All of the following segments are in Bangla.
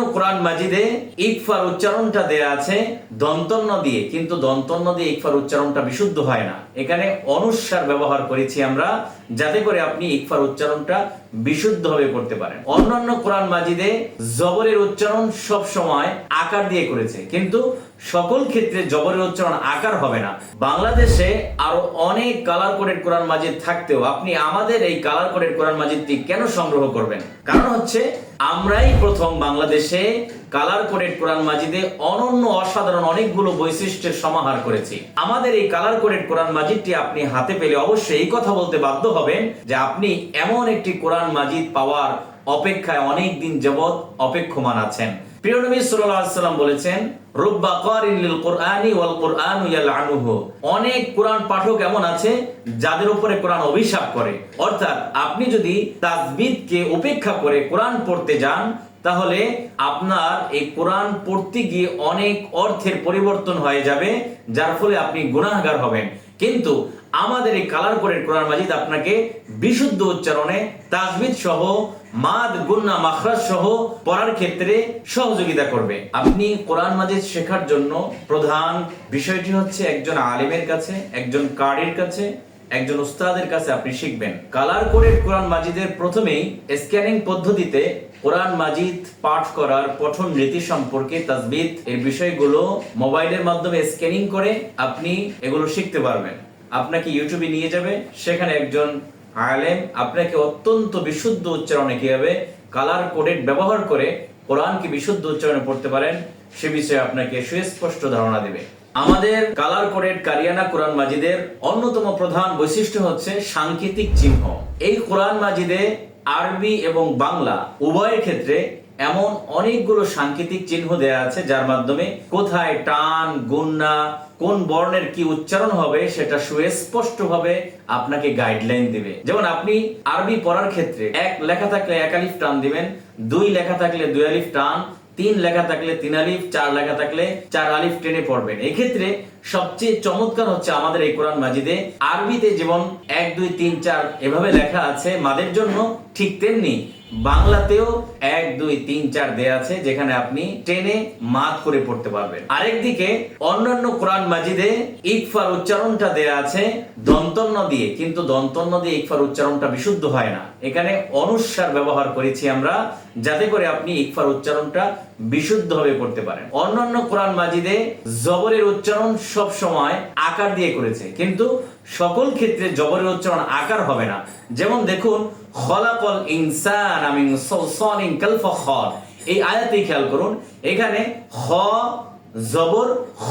no কোরআন মাজিদে ইকফার উচ্চারণটা দেয়া আছে দন্তন্য দিয়ে, কিন্তু দন্তন্য দিয়ে ইকফার উচ্চারণটা বিশুদ্ধ হয় না। এখানে অনুস্বার ব্যবহার করেছি আমরা, যাতে করে আপনি ইকফার উচ্চারণটা বিশুদ্ধভাবে করতে পারেন। অন্যান্য কোরআন মাজিদে জবরের উচ্চারণ সব সময় আকার দিয়ে করেছে, কিন্তু সকল ক্ষেত্রে জবরের উচ্চারণ আকার হবে না। বাংলাদেশে আরও অনেক কালার কোডেড কোরআন মাজিদ থাকতেও আপনি আমাদের এই কালার কোডেড কোরআন মাজিদটি কেন সংগ্রহ করবেন? কারণ হচ্ছে আমরাই প্রথম বাংলাদেশে কালার কোডেড কোরআন মাজিদে অনন্য অসাধারণ অনেকগুলো বৈশিষ্ট্যের সমাহার করেছি। আমাদের এই কালার কোডেড কোরআন মাজিদটি আপনি হাতে পেলে অবশ্যই এই কথা বলতে বাধ্য হবেন যে আপনি এমন একটি কোরআন মাজিদ পাওয়ার অপেক্ষায় অনেক দিন যাবৎ অপেক্ষমান আছেন। প্রিয় নবী সাল্লাম বলেছেন, রুব্বা কুরআনি ওয়াল কুরআনু অনেক কোরআন পাঠক এমন আছে যাদের উপরে কোরআন অভিশাপ করে। অর্থাৎ আপনি যদি তাজবিদকে উপেক্ষা করে কোরআন পড়তে যান তাহলে আপনার এই কোরআন পড়তে গিয়ে অনেক অর্থের পরিবর্তন হয়ে যাবে, যার ফলে আপনি গুনাহগার হবেন। কিন্তু আমাদের এই কালার কোডের কোরআন মাজিদ আপনাকে বিশুদ্ধ উচ্চারণে তাজবিদ সহ, মাদ, গুন্না, মাখরাজ সহ পড়ার ক্ষেত্রে সহযোগিতা করবে। আপনি কোরআন মাজিদ শেখার জন্য প্রধান বিষয়টি হচ্ছে একজন আলেমের কাছে, একজন কারির কাছে, একজন উস্তাদের কাছে আপনি শিখবেন। কালার কোডের কোরআন মাজিদের প্রথমেই স্ক্যানিং পদ্ধতিতে কোরআন মাজিদ পাঠ করার পঠন রীতি সম্পর্কে তাজবিদ। এর বিষয়গুলো মোবাইলের মাধ্যমে স্ক্যানিং করে আপনি এগুলো শিখতে পারবেন। আপনাকে ইউটিউবে নিয়ে যাবে। সেখানে একজন আলেম আপনাকে অত্যন্ত বিশুদ্ধ উচ্চারণে কীভাবে কালার কোডেড ব্যবহার করে কোরআনকে বিশুদ্ধ উচ্চারণে পড়তে পারেন। সে বিষয়ে আপনাকে সুস্পষ্ট ধারণা দেবে। আমাদের কালার কোডেড কারিয়ানা কোরআন মাজিদের অন্যতম প্রধান বৈশিষ্ট্য হচ্ছে সাংকেতিক চিহ্ন। এই কোরআন মাজিদে আরবি এবং বাংলা উভয়ের ক্ষেত্রে এমন অনেকগুলো সাংকেতিক চিহ্ন দেয়া আছে, যার মাধ্যমে কোথায় টান, গুন্না, কোন বর্ণের কি উচ্চারণ হবে সেটা সুস্পষ্ট ভাবে আপনাকে গাইডলাইন দিবে। যেমন আপনি আরবি পড়ার ক্ষেত্রে এক লেখা থাকলে এক আলিফ টান দিবেন, দুই লেখা থাকলে দুই আলিফ টান, তিন লেখা থাকলে তিন আলিফ, চার লেখা থাকলে চার আলিফ টেনে পড়বেন। এক্ষেত্রে সবচেয়ে চমৎকার হচ্ছে আমাদের এই কোরআন মাজিদে আরবিতে যেমন এক, দুই, তিন, চার এভাবে লেখা আছে, মাদের জন্য ঠিক তেমনি বাংলাতেও এক, দুই, তিন, চার দেয়া আছে যেখানে আপনি টেনে মাত করে পড়তে পারবেন। আরেকদিকে অন্যান্য কোরআন মাজিদে ইকফার উচ্চারণটা দেয়া আছে দন্তন্য দিয়ে, কিন্তু দন্তন্য দিয়ে ইকফার উচ্চারণটা বিশুদ্ধ হয় না। এখানে অনুস্বার ব্যবহার করেছি আমরা যাতে করে আপনি ইকফার উচ্চারণটা বিশুদ্ধভাবে করতে পারেন। অন্যান্য কোরআন মাজিদে জবরের উচ্চারণ সব সময় আকার দিয়ে করেছে, কিন্তু সকল ক্ষেত্রে জবরের উচ্চারণ আকার হবে না। যেমন দেখুন খলাকল ইনসান আমিন সলসলিন কাল ফখর। এই আয়াতে খেয়াল করুন, এখানে খ জবর খ।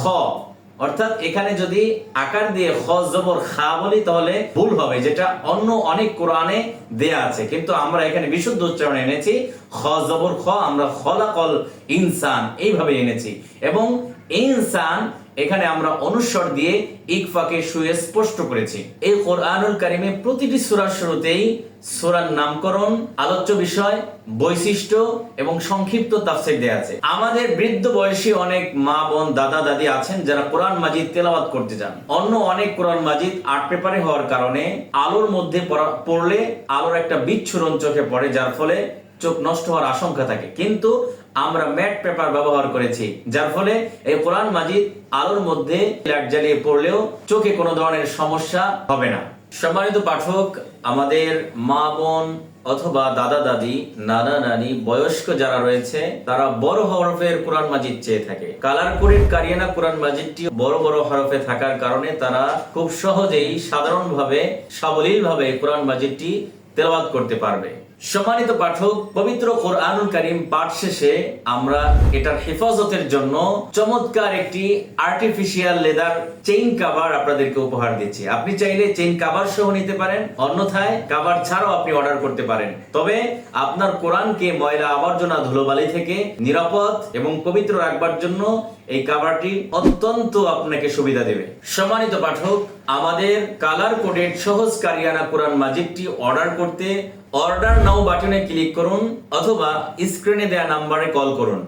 অর্থাৎ এখানে যদি আকার দিয়ে খ জবর খা বলি, তাহলে ভুল হবে, যেটা অন্য অনেক কোরআনে দেয়া আছে। কিন্তু আমরা এখানে বিশুদ্ধ উচ্চারণ এনেছি, খ জবর খ, আমরা খলাকল ইনসান এইভাবে এনেছি। এবং ইনসান, এখানে আমরা অনুস্বর দিয়ে ইকফাকে সুস্পষ্ট করেছি। এই কোরআনুল কারিমে প্রতিটি সূরার শুরুতেই সূরার নামকরণ, আলোচ্য বিষয়, বৈশিষ্ট্য এবং সংক্ষিপ্ত তাফসীর দেয়া আছে। আমাদের বৃদ্ধ বয়সী অনেক মা, বোন, দাদা, দাদি আছেন যারা কোরআন মাজিদ তেলাওয়াত করতে যান। অন্য অনেক কোরআন মাজিদ আর্ট পেপারে হওয়ার কারণে আলোর মধ্যে পড়া- পড়লে আলোর একটা বিচ্ছুরণ চোখে পড়ে, যার ফলে চোখ নষ্ট হওয়ার আশঙ্কা থাকে। কিন্তু আমরা ম্যাট পেপার ব্যবহার করেছি, যার ফলে এই কোরআন মাজিদ আলোর মধ্যে লাইট জ্বালিয়ে পড়লেও চোখে কোনো ধরনের সমস্যা হবে না। সম্মানিত পাঠক, আমাদের মা বোন অথবা দাদা দাদি, নানা নানি, বয়স্ক যারা রয়েছে, তারা বড় হরফের কোরআন মাজিদ চেয়ে থাকে। কালার কোডেড কারিয়ানা কোরআন মাজিদটি বড় বড় হরফে থাকার কারণে তারা খুব সহজেই সাধারণভাবে সাবলীলভাবে কোরআন মাজিদটি তেলাওয়াত করতে পারবে। সম্মানিত পাঠক, পবিত্র কোরআনুল কারিম পাঠ শেষে আমরা এটার হেফাজতের জন্য চমৎকার একটি আর্টিফিশিয়াল লেদার চেইন কাভার আপনাদেরকে উপহার দিচ্ছি। আপনি চাইলে চেইন কাভার সহ নিতে পারেন, অন্যথায় কাভার ছাড়াও আপনি অর্ডার করতে পারেন। তবে আপনার কোরআনকে ময়লা আবর্জনা ধুলোবালি থেকে নিরাপদ এবং পবিত্র রাখবার জন্য এই কাভারটি অত্যন্ত আপনাকে সুবিধা দেবে। সম্মানিত পাঠক আমাদের কালার কোডেড সহজ কারিয়ানা কোরআন মাজিদটি অর্ডার করতে অর্ডার নাও বাটনে ক্লিক করুন অথবা স্ক্রিনে দেয়া নাম্বারে কল করুন।